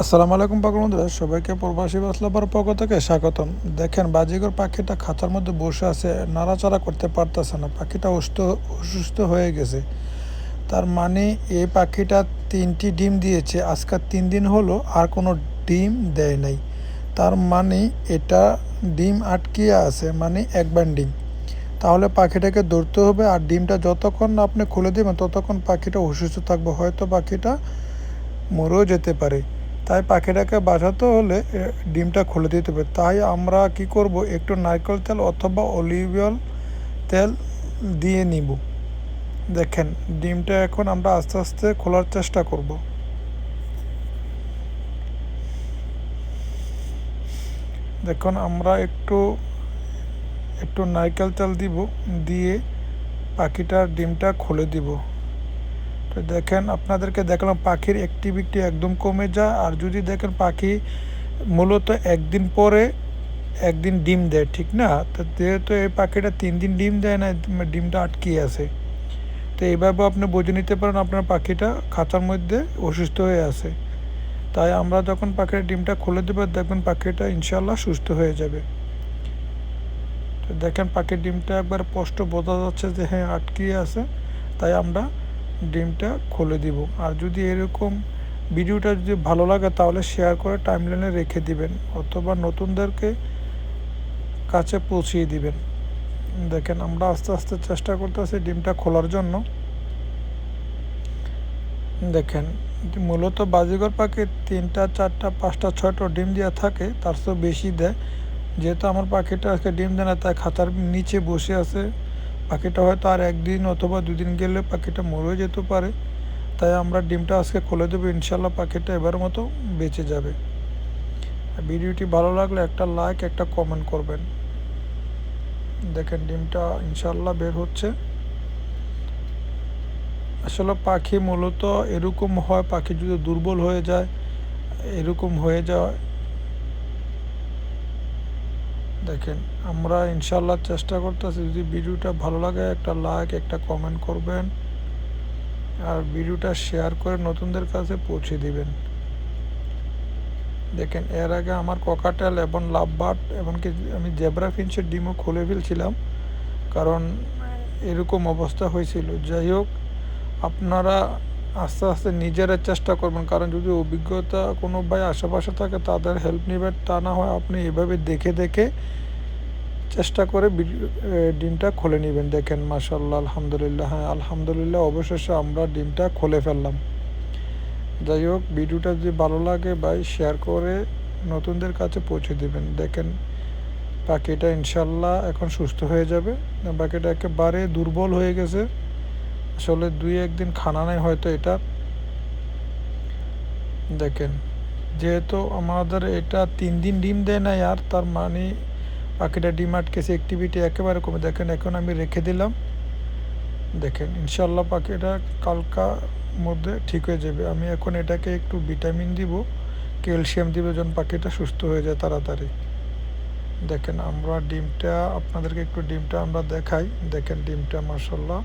আসসালামু আলাইকুম পাগল বন্ধুরা, সবাইকে প্রবাসী বাসলাবার পক্ষ থেকে স্বাগতম। দেখেন, বাজিগর পাখিটা খাঁচার মধ্যে বসে আছে, নাড়াচাড়া করতে পারতেছে না, পাখিটা অসুস্থ অসুস্থ হয়ে গেছে। তার মানে এই পাখিটা তিনটি ডিম দিয়েছে আজকাল তিন দিন হলো আর কোনো ডিম দেয় নাই। তার মানে এটা ডিম আটকিয়ে আছে মানে একবার ডিম। তাহলে পাখিটাকে ধরতে হবে আর ডিমটা যতক্ষণ আপনি খুলে দেবেন, ততক্ষণ পাখিটা অসুস্থ থাকবে, হয়তো পাখিটা মরেও যেতে পারে। তাই পাখিটাকে বাঁচাতে হলে ডিমটা খুলে দিতে হবে। তাই আমরা কি করব? একটু নারকেল তেল অথবা অলিভ অয়েল তেল দিয়ে নিব। দেখেন, ডিমটা এখন আমরা আস্তে আস্তে খোলার চেষ্টা করব। দেখুন, আমরা একটু একটু নারকেল তেল দিব, দিয়ে পাখিটার ডিমটা খুলে দিব। তো দেখেন, আপনাদেরকে দেখলাম পাখির অ্যাক্টিভিটি একদম কমে যায়। আর যদি দেখেন পাখি মূলত একদিন পরে একদিন ডিম দেয়, ঠিক না? তো যেহেতু এই পাখিটা তিন দিন ডিম দেয় না ডিমটা আটকিয়ে আছে। তো এইভাবে আপনি বুঝে নিতে পারেন আপনার পাখিটা খাঁচার মধ্যে অসুস্থ হয়ে আছে। তাই আমরা যখন পাখির ডিমটা খুলে দেবো, দেখবেন পাখিটা ইনশাল্লাহ সুস্থ হয়ে যাবে। তো দেখেন পাখির ডিমটা একবার স্পষ্ট বোঝা যাচ্ছে যে হ্যাঁ আটকিয়ে আছে। তাই আমরা ডিমটা খুলে দিব। আর যদি এরকম ভিডিওটা যদি ভালো লাগে, তাহলে শেয়ার করে টাইমলাইনে রেখে দিবেন, অথবা নতুনদেরকে কাছে পৌঁছিয়ে দিবেন। দেখেন, আমরা আস্তে আস্তে চেষ্টা করতেছি ডিমটা খোলার জন্য। দেখেন, মূলত বাজিগর পাখি তিনটা, চারটা, পাঁচটা, ছয়টা ডিম দেওয়া থাকে, তার চেয়েও বেশি দেয়। যেহেতু আমার পাখিটা আজকে ডিম দেয় না, তাই খাঁচার নিচে বসে আছে। পাখিটা হয়তো আর একদিন অথবা দুদিন গেলে পাখিটা মরেও যেতে পারে। তাই আমরা ডিমটা আজকে খুলে দেবো, ইনশাল্লাহ পাখিটা এবার মতো বেঁচে যাবে। ভিডিওটি ভালো লাগলে একটা লাইক, একটা কমেন্ট করবেন। দেখেন ডিমটা ইনশাল্লাহ বের হচ্ছে। আসলে পাখি মূলত এরকম হয়, পাখি যদি দুর্বল হয়ে যায়, এরকম হয়ে যায় দেখেন, আমরা ইনশাল্লাহ চেষ্টা করতেছি যদি ভিডিওটা ভালো লাগে একটা লাইক একটা কমেন্ট করবেন আর ভিডিওটা শেয়ার করে নতুনদের কাছে পৌঁছে দিবেন। দেখেন, এর আগে আমার ককাটেল এবং লাভবাট এমনকি আমি জেব্রা ফিন্সের ডিমও খুলে ফেলছিলাম কারণ এরকম অবস্থা হয়েছিল। যাই হোক, আপনারা আস্তে আস্তে নিজেরা চেষ্টা করবেন। কারণ যদি অভিজ্ঞতা কোনো ভাই আশেপাশে থাকে, তাদের হেল্প নেবেন। তা না হয় আপনি এভাবে দেখে দেখে চেষ্টা করে ডিমটা খুলে নেবেন। দেখেন মাশাল্লাহ আলহামদুলিল্লাহ হ্যাঁ আলহামদুলিল্লাহ, অবশেষে আমরা ডিমটা খুলে ফেললাম। যাই হোক, ভিডিওটা যদি ভালো লাগে ভাই শেয়ার করে নতুনদের কাছে পৌঁছে দেবেন। দেখেন পাখিটা ইনশাল্লাহ এখন সুস্থ হয়ে যাবে। পাখিটা একেবারে দুর্বল হয়ে গেছে। আসলে দুই একদিন খানা নেই, হয়তো এটা। দেখেন, যেহেতু আমাদের এটা তিন দিন ডিম দেয় না আর তার মানে পাখিটা ডিম আটকেছে অ্যাক্টিভিটি একেবারে কমে। দেখেন, এখন আমি রেখে দিলাম। দেখেন ইনশাল্লাহ পাখিটা কালকা মধ্যে ঠিক হয়ে যাবে। আমি এখন এটাকে একটু ভিটামিন দিব, ক্যালসিয়াম দিব, যেন পাখিটা সুস্থ হয়ে যায় তাড়াতাড়ি। দেখেন, আমরা ডিমটা, আপনাদেরকে একটু ডিমটা আমরা দেখাই। দেখেন, ডিমটা মার্শাল্লাহ